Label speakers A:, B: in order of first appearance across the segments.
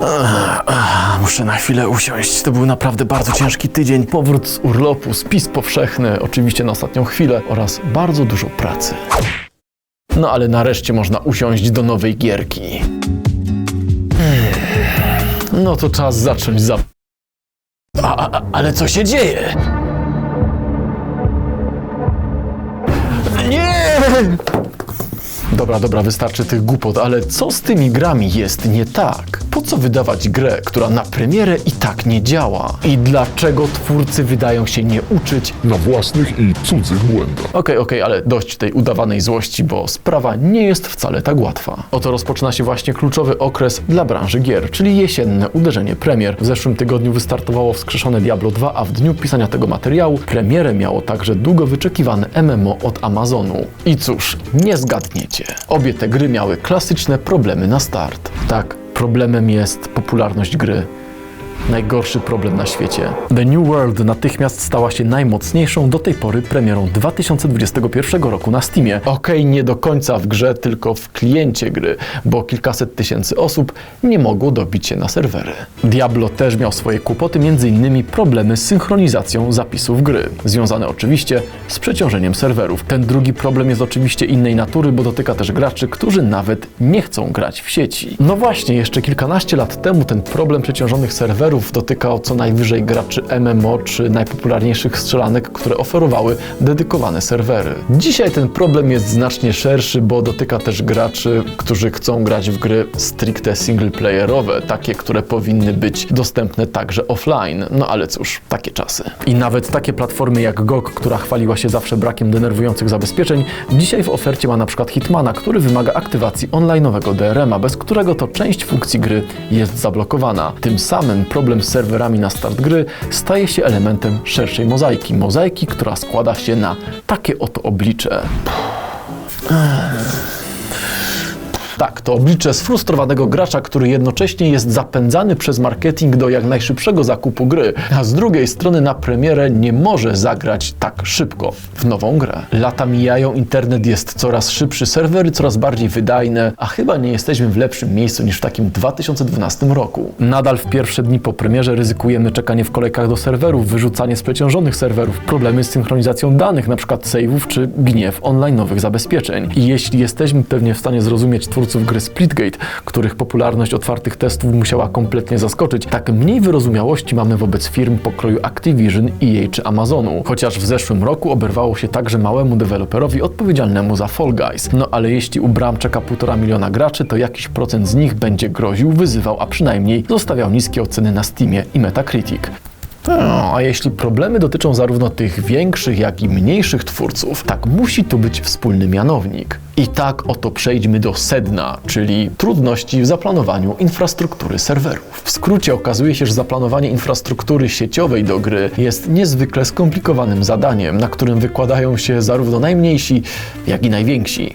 A: Ach, ach, Muszę na chwilę usiąść. To był naprawdę bardzo ciężki tydzień. Powrót z urlopu, spis powszechny, oczywiście na ostatnią chwilę oraz bardzo dużo pracy. No ale nareszcie można usiąść do nowej gierki. Hmm. No to czas zacząć za... A, a, ale co się dzieje? Nie! Dobra, dobra, wystarczy tych głupot, ale co z tymi grami jest nie tak? Po co wydawać grę, która na premierę i tak nie działa? I dlaczego twórcy wydają się nie uczyć?
B: na własnych i cudzych błędach.
A: Okej, okej, ale dość tej udawanej złości, bo sprawa nie jest wcale tak łatwa. Oto rozpoczyna się właśnie kluczowy okres dla branży gier, czyli jesienne uderzenie premier. W zeszłym tygodniu wystartowało wskrzeszone Diablo 2, a w dniu pisania tego materiału premierę miało także długo wyczekiwane MMO od Amazonu. I cóż, nie zgadniecie. Obie te gry miały klasyczne problemy na start. Tak, problemem jest popularność gry. Najgorszy problem na świecie. The New World natychmiast stała się najmocniejszą do tej pory premierą 2021 roku na Steamie. Okej, nie do końca w grze, tylko w kliencie gry, bo kilkaset tysięcy osób nie mogło dobić się na serwery. Diablo też miał swoje kłopoty, m.in. problemy z synchronizacją zapisów gry, związane oczywiście z przeciążeniem serwerów. Ten drugi problem jest oczywiście innej natury, bo dotyka też graczy, którzy nawet nie chcą grać w sieci. No właśnie, jeszcze kilkanaście lat temu ten problem przeciążonych serwerów dotykał co najwyżej graczy MMO czy najpopularniejszych strzelanek, które oferowały dedykowane serwery. Dzisiaj ten problem jest znacznie szerszy, bo dotyka też graczy, którzy chcą grać w gry stricte singleplayerowe, takie, które powinny być dostępne także offline. No ale cóż, takie czasy. I nawet takie platformy jak GOG, która chwaliła się zawsze brakiem denerwujących zabezpieczeń, dzisiaj w ofercie ma na przykład Hitmana, który wymaga aktywacji online'owego DRM-a, bez którego to część funkcji gry jest zablokowana. Tym samym problem z serwerami na start gry staje się elementem szerszej mozaiki. Mozaiki, która składa się na takie oto oblicze. Tak, to oblicze sfrustrowanego gracza, który jednocześnie jest zapędzany przez marketing do jak najszybszego zakupu gry, a z drugiej strony na premierę nie może zagrać tak szybko w nową grę. Lata mijają, internet jest coraz szybszy, serwery coraz bardziej wydajne, a chyba nie jesteśmy w lepszym miejscu niż w takim 2012 roku. Nadal w pierwsze dni po premierze ryzykujemy czekanie w kolejkach do serwerów, wyrzucanie z przeciążonych serwerów, problemy z synchronizacją danych, np. save'ów czy gniew online'owych zabezpieczeń. I jeśli jesteśmy pewnie w stanie zrozumieć twórców gry Splitgate, których popularność otwartych testów musiała kompletnie zaskoczyć, tak mniej wyrozumiałości mamy wobec firm pokroju Activision, EA czy Amazonu. Chociaż w zeszłym roku oberwało się także małemu deweloperowi odpowiedzialnemu za Fall Guys. No ale jeśli u bram czeka półtora miliona graczy, to jakiś procent z nich będzie groził, wyzywał, a przynajmniej zostawiał niskie oceny na Steamie i Metacritic. No, a jeśli problemy dotyczą zarówno tych większych, jak i mniejszych twórców, tak musi tu być wspólny mianownik. I tak oto przejdźmy do sedna, czyli trudności w zaplanowaniu infrastruktury serwerów. W skrócie okazuje się, że zaplanowanie infrastruktury sieciowej do gry jest niezwykle skomplikowanym zadaniem, na którym wykładają się zarówno najmniejsi, jak i najwięksi.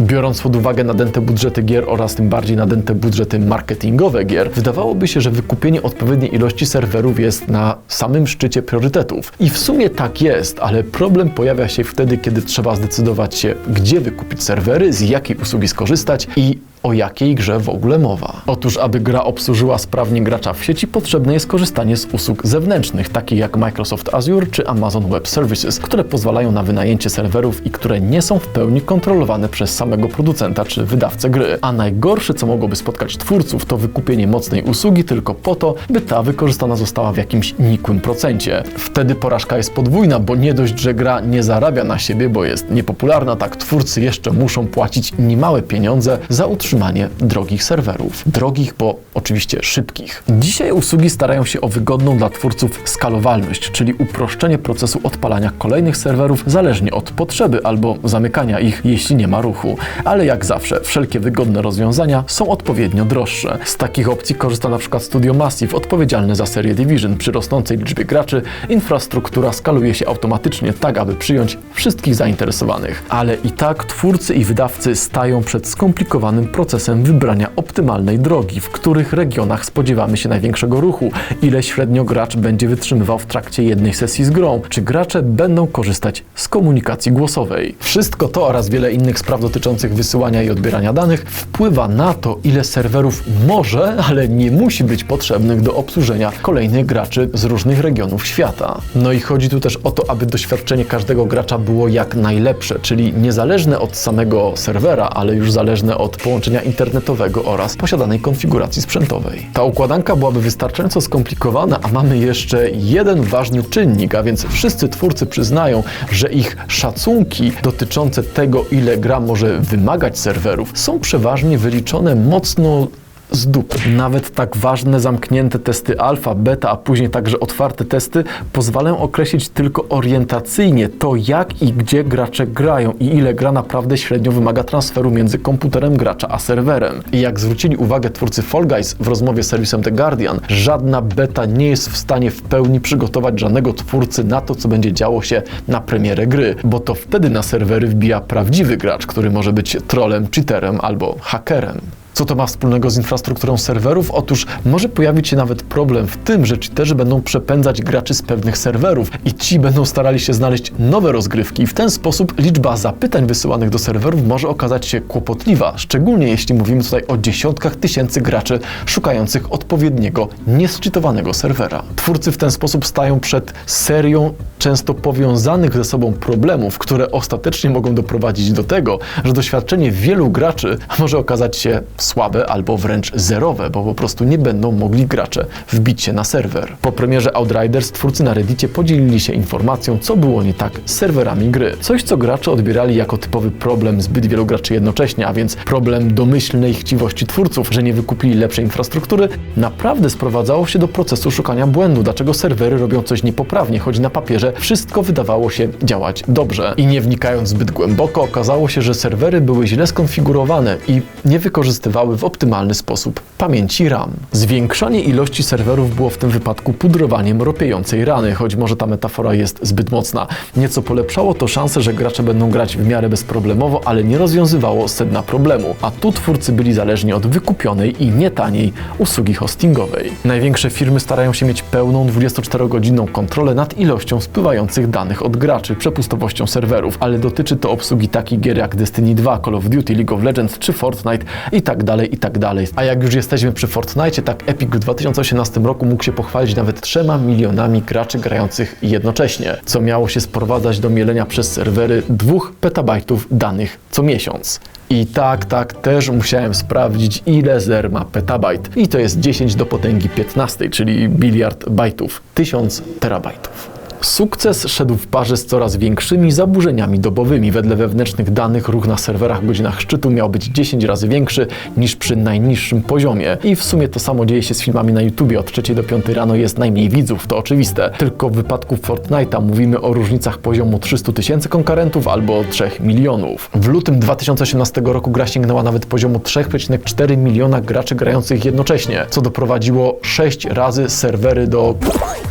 A: Biorąc pod uwagę nadęte budżety gier oraz tym bardziej nadęte budżety marketingowe gier, wydawałoby się, że wykupienie odpowiedniej ilości serwerów jest na samym szczycie priorytetów. I w sumie tak jest, ale problem pojawia się wtedy, kiedy trzeba zdecydować się, gdzie wykupić serwery, z jakiej usługi skorzystać i o jakiej grze w ogóle mowa. Otóż, aby gra obsłużyła sprawnie gracza w sieci, potrzebne jest korzystanie z usług zewnętrznych, takich jak Microsoft Azure czy Amazon Web Services, które pozwalają na wynajęcie serwerów i które nie są w pełni kontrolowane przez samego producenta czy wydawcę gry. A najgorsze, co mogłoby spotkać twórców, to wykupienie mocnej usługi tylko po to, by ta wykorzystana została w jakimś nikłym procencie. Wtedy porażka jest podwójna, bo nie dość, że gra nie zarabia na siebie, bo jest niepopularna, tak twórcy jeszcze muszą płacić niemałe pieniądze za utrzymanie drogich serwerów. Drogich, bo oczywiście szybkich. Dzisiaj usługi starają się o wygodną dla twórców skalowalność, czyli uproszczenie procesu odpalania kolejnych serwerów zależnie od potrzeby albo zamykania ich, jeśli nie ma ruchu. Ale jak zawsze, wszelkie wygodne rozwiązania są odpowiednio droższe. Z takich opcji korzysta na przykład Studio Massive, odpowiedzialne za serię Division. Przy rosnącej liczbie graczy infrastruktura skaluje się automatycznie tak, aby przyjąć wszystkich zainteresowanych. Ale i tak twórcy i wydawcy stają przed skomplikowanym procesem wybrania optymalnej drogi, w których regionach spodziewamy się największego ruchu, ile średnio gracz będzie wytrzymywał w trakcie jednej sesji z grą, czy gracze będą korzystać z komunikacji głosowej. Wszystko to oraz wiele innych spraw dotyczących wysyłania i odbierania danych wpływa na to, ile serwerów może, ale nie musi być potrzebnych do obsłużenia kolejnych graczy z różnych regionów świata. No i chodzi tu też o to, aby doświadczenie każdego gracza było jak najlepsze, czyli niezależne od samego serwera, ale już zależne od połączenia internetowego oraz posiadanej konfiguracji sprzętowej. Ta układanka byłaby wystarczająco skomplikowana, a mamy jeszcze jeden ważny czynnik, a więc wszyscy twórcy przyznają, że ich szacunki dotyczące tego, ile gra może wymagać serwerów, są przeważnie wyliczone mocno z. Nawet tak ważne zamknięte testy alfa, beta, a później także otwarte testy pozwalają określić tylko orientacyjnie to, jak i gdzie gracze grają i ile gra naprawdę średnio wymaga transferu między komputerem gracza a serwerem. I jak zwrócili uwagę twórcy Fall Guys w rozmowie z serwisem The Guardian, żadna beta nie jest w stanie w pełni przygotować żadnego twórcy na to, co będzie działo się na premierę gry, bo to wtedy na serwery wbija prawdziwy gracz, który może być trolem, cheaterem albo hakerem. Co to ma wspólnego z infrastrukturą serwerów? Otóż może pojawić się nawet problem w tym, że cheaterzy będą przepędzać graczy z pewnych serwerów i ci będą starali się znaleźć nowe rozgrywki. W ten sposób liczba zapytań wysyłanych do serwerów może okazać się kłopotliwa, szczególnie jeśli mówimy tutaj o dziesiątkach tysięcy graczy szukających odpowiedniego, nieszczytowanego serwera. Twórcy w ten sposób stają przed serią często powiązanych ze sobą problemów, które ostatecznie mogą doprowadzić do tego, że doświadczenie wielu graczy może okazać się słabe albo wręcz zerowe, bo po prostu nie będą mogli gracze wbić się na serwer. Po premierze Outriders twórcy na Reddicie podzielili się informacją, co było nie tak z serwerami gry. Coś, co gracze odbierali jako typowy problem zbyt wielu graczy jednocześnie, a więc problem domyślnej chciwości twórców, że nie wykupili lepszej infrastruktury, naprawdę sprowadzało się do procesu szukania błędu, dlaczego serwery robią coś niepoprawnie, choć na papierze wszystko wydawało się działać dobrze. I nie wnikając zbyt głęboko, okazało się, że serwery były źle skonfigurowane i nie wykorzystywały w optymalny sposób pamięci RAM. Zwiększanie ilości serwerów było w tym wypadku pudrowaniem ropiejącej rany, choć może ta metafora jest zbyt mocna. Nieco polepszało to szanse, że gracze będą grać w miarę bezproblemowo, ale nie rozwiązywało sedna problemu. A tu twórcy byli zależni od wykupionej i nietaniej usługi hostingowej. Największe firmy starają się mieć pełną 24-godzinną kontrolę nad ilością spływających danych od graczy, przepustowością serwerów, ale dotyczy to obsługi takich gier jak Destiny 2, Call of Duty, League of Legends czy Fortnite i tak dalej, i tak dalej. A jak już jesteśmy przy Fortnite, tak Epic w 2018 roku mógł się pochwalić nawet 3 milionami graczy grających jednocześnie, co miało się sprowadzać do mielenia przez serwery 2 petabajtów danych co miesiąc. I tak, tak, też musiałem sprawdzić, ile zer ma petabajt. I to jest 10 do potęgi 15, czyli biliard bajtów, 1000 terabajtów. Sukces szedł w parze z coraz większymi zaburzeniami dobowymi. Wedle wewnętrznych danych ruch na serwerach w godzinach szczytu miał być 10 razy większy niż przy najniższym poziomie. I w sumie to samo dzieje się z filmami na YouTubie. Od 3 do 5 rano jest najmniej widzów, to oczywiste. Tylko w wypadku Fortnite'a mówimy o różnicach poziomu 300 tysięcy konkurentów albo 3 milionów. W lutym 2018 roku gra sięgnęła nawet poziomu 3,4 miliona graczy grających jednocześnie, co doprowadziło 6 razy serwery do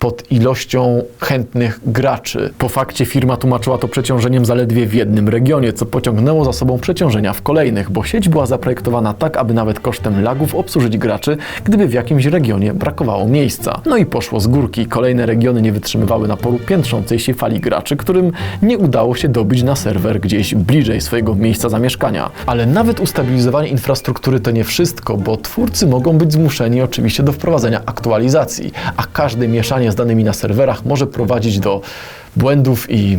A: pod ilością chętnych graczy. Po fakcie firma tłumaczyła to przeciążeniem zaledwie w jednym regionie, co pociągnęło za sobą przeciążenia w kolejnych, bo sieć była zaprojektowana tak, aby nawet kosztem lagów obsłużyć graczy, gdyby w jakimś regionie brakowało miejsca. No i poszło z górki. Kolejne regiony nie wytrzymywały naporu piętrzącej się fali graczy, którym nie udało się dobić na serwer gdzieś bliżej swojego miejsca zamieszkania. Ale nawet ustabilizowanie infrastruktury to nie wszystko, bo twórcy mogą być zmuszeni oczywiście do wprowadzenia aktualizacji, a każde mieszanie z danymi na serwerach może prowadzić do błędów i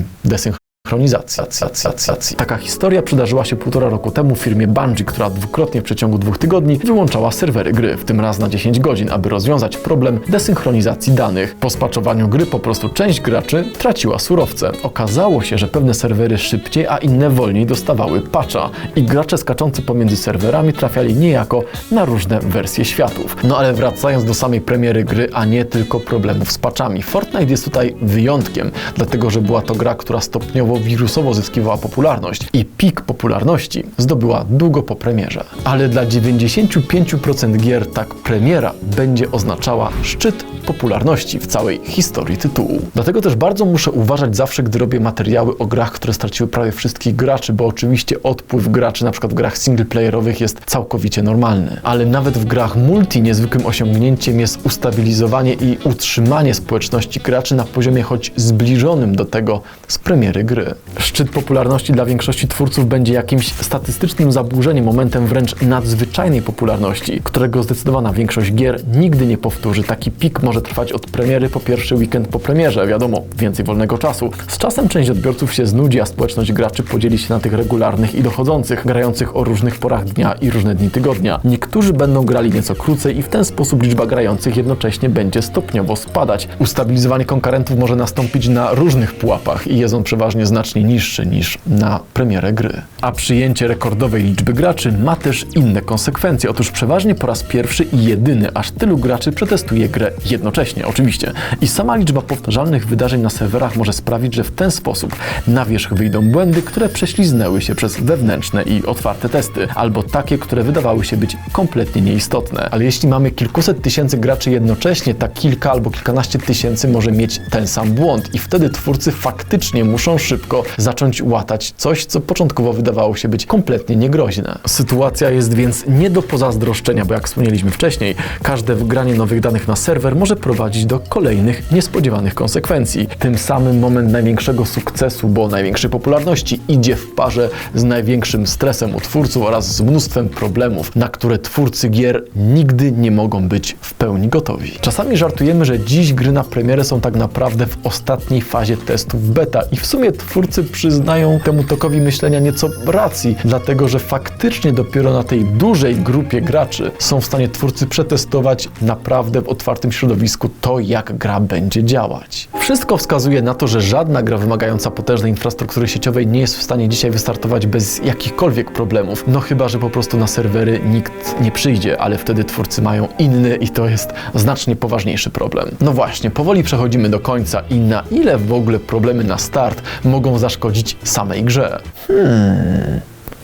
A: desynchronizacji. Taka historia przydarzyła się półtora roku temu firmie Bungie, która dwukrotnie w przeciągu dwóch tygodni wyłączała serwery gry, w tym raz na 10 godzin, aby rozwiązać problem desynchronizacji danych. Po spaczowaniu gry po prostu część graczy traciła surowce. Okazało się, że pewne serwery szybciej, a inne wolniej dostawały patcha i gracze skaczący pomiędzy serwerami trafiali niejako na różne wersje światów. No ale wracając do samej premiery gry, a nie tylko problemów z patchami. Fortnite jest tutaj wyjątkiem, dlatego że była to gra, która stopniowo wirusowo zyskiwała popularność i pik popularności zdobyła długo po premierze. Ale dla 95% gier tak premiera będzie oznaczała szczyt popularności w całej historii tytułu. Dlatego też bardzo muszę uważać zawsze, gdy robię materiały o grach, które straciły prawie wszystkich graczy, bo oczywiście odpływ graczy na przykład w grach singleplayerowych jest całkowicie normalny. Ale nawet w grach multi niezwykłym osiągnięciem jest ustabilizowanie i utrzymanie społeczności graczy na poziomie choć zbliżonym do tego z premiery gry. Szczyt popularności dla większości twórców będzie jakimś statystycznym zaburzeniem, momentem wręcz nadzwyczajnej popularności, którego zdecydowana większość gier nigdy nie powtórzy. Taki pik może trwać od premiery po pierwszy weekend po premierze, wiadomo, więcej wolnego czasu. Z czasem część odbiorców się znudzi, a społeczność graczy podzieli się na tych regularnych i dochodzących, grających o różnych porach dnia i różne dni tygodnia. Niektórzy będą grali nieco krócej i w ten sposób liczba grających jednocześnie będzie stopniowo spadać. Ustabilizowanie konkurentów może nastąpić na różnych pułapach i on przeważnie znacznie niższy niż na premierę gry. A przyjęcie rekordowej liczby graczy ma też inne konsekwencje. Otóż przeważnie po raz pierwszy i jedyny aż tylu graczy przetestuje grę jednocześnie, oczywiście. I sama liczba powtarzalnych wydarzeń na serwerach może sprawić, że w ten sposób na wierzch wyjdą błędy, które prześliznęły się przez wewnętrzne i otwarte testy, albo takie, które wydawały się być kompletnie nieistotne. Ale jeśli mamy kilkuset tysięcy graczy jednocześnie, tak kilka albo kilkanaście tysięcy może mieć ten sam błąd i wtedy twórcy faktycznie muszą szybko zacząć łatać coś, co początkowo wydawało się być kompletnie niegroźne. Sytuacja jest więc nie do pozazdroszczenia, bo jak wspomnieliśmy wcześniej, każde wgranie nowych danych na serwer może prowadzić do kolejnych niespodziewanych konsekwencji. Tym samym moment największego sukcesu, bo największej popularności idzie w parze z największym stresem u twórców oraz z mnóstwem problemów, na które twórcy gier nigdy nie mogą być w pełni gotowi. Czasami żartujemy, że dziś gry na premierę są tak naprawdę w ostatniej fazie testów beta i w sumie twórcy przyznają temu tokowi myślenia nieco racji, dlatego że faktycznie dopiero na tej dużej grupie graczy są w stanie twórcy przetestować naprawdę w otwartym środowisku to, jak gra będzie działać. Wszystko wskazuje na to, że żadna gra wymagająca potężnej infrastruktury sieciowej nie jest w stanie dzisiaj wystartować bez jakichkolwiek problemów. No chyba, że po prostu na serwery nikt nie przyjdzie, ale wtedy twórcy mają inny i to jest znacznie poważniejszy problem. No właśnie, powoli przechodzimy do końca i na ile w ogóle problemy na start mogą zaszkodzić samej grze?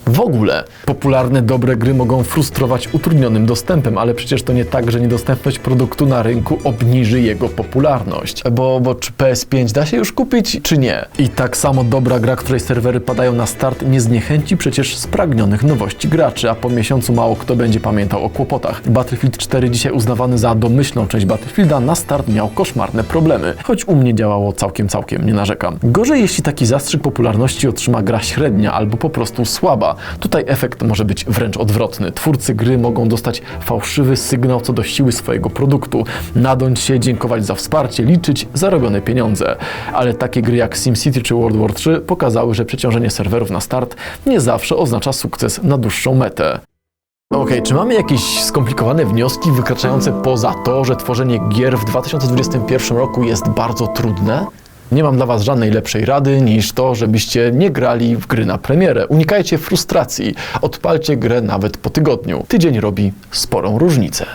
A: W ogóle popularne, dobre gry mogą frustrować utrudnionym dostępem, ale przecież to nie tak, że niedostępność produktu na rynku obniży jego popularność. Bo, bo czy PS5 da się już kupić, czy nie? I tak samo dobra gra, której serwery padają na start, nie zniechęci przecież spragnionych nowości graczy, a po miesiącu mało kto będzie pamiętał o kłopotach. Battlefield 4 dzisiaj uznawany za domyślną część Battlefielda na start miał koszmarne problemy, choć u mnie działało całkiem, całkiem, nie narzekam. Gorzej jeśli taki zastrzyk popularności otrzyma gra średnia albo po prostu słaba. Tutaj efekt może być wręcz odwrotny. Twórcy gry mogą dostać fałszywy sygnał co do siły swojego produktu, nadąć się, dziękować za wsparcie, liczyć zarobione pieniądze. Ale takie gry jak SimCity czy World War 3 pokazały, że przeciążenie serwerów na start nie zawsze oznacza sukces na dłuższą metę. Okej, czy mamy jakieś skomplikowane wnioski wykraczające poza to, że tworzenie gier w 2021 roku jest bardzo trudne? Nie mam dla Was żadnej lepszej rady niż to, żebyście nie grali w gry na premierę. Unikajcie frustracji. Odpalcie grę nawet po tygodniu. Tydzień robi sporą różnicę.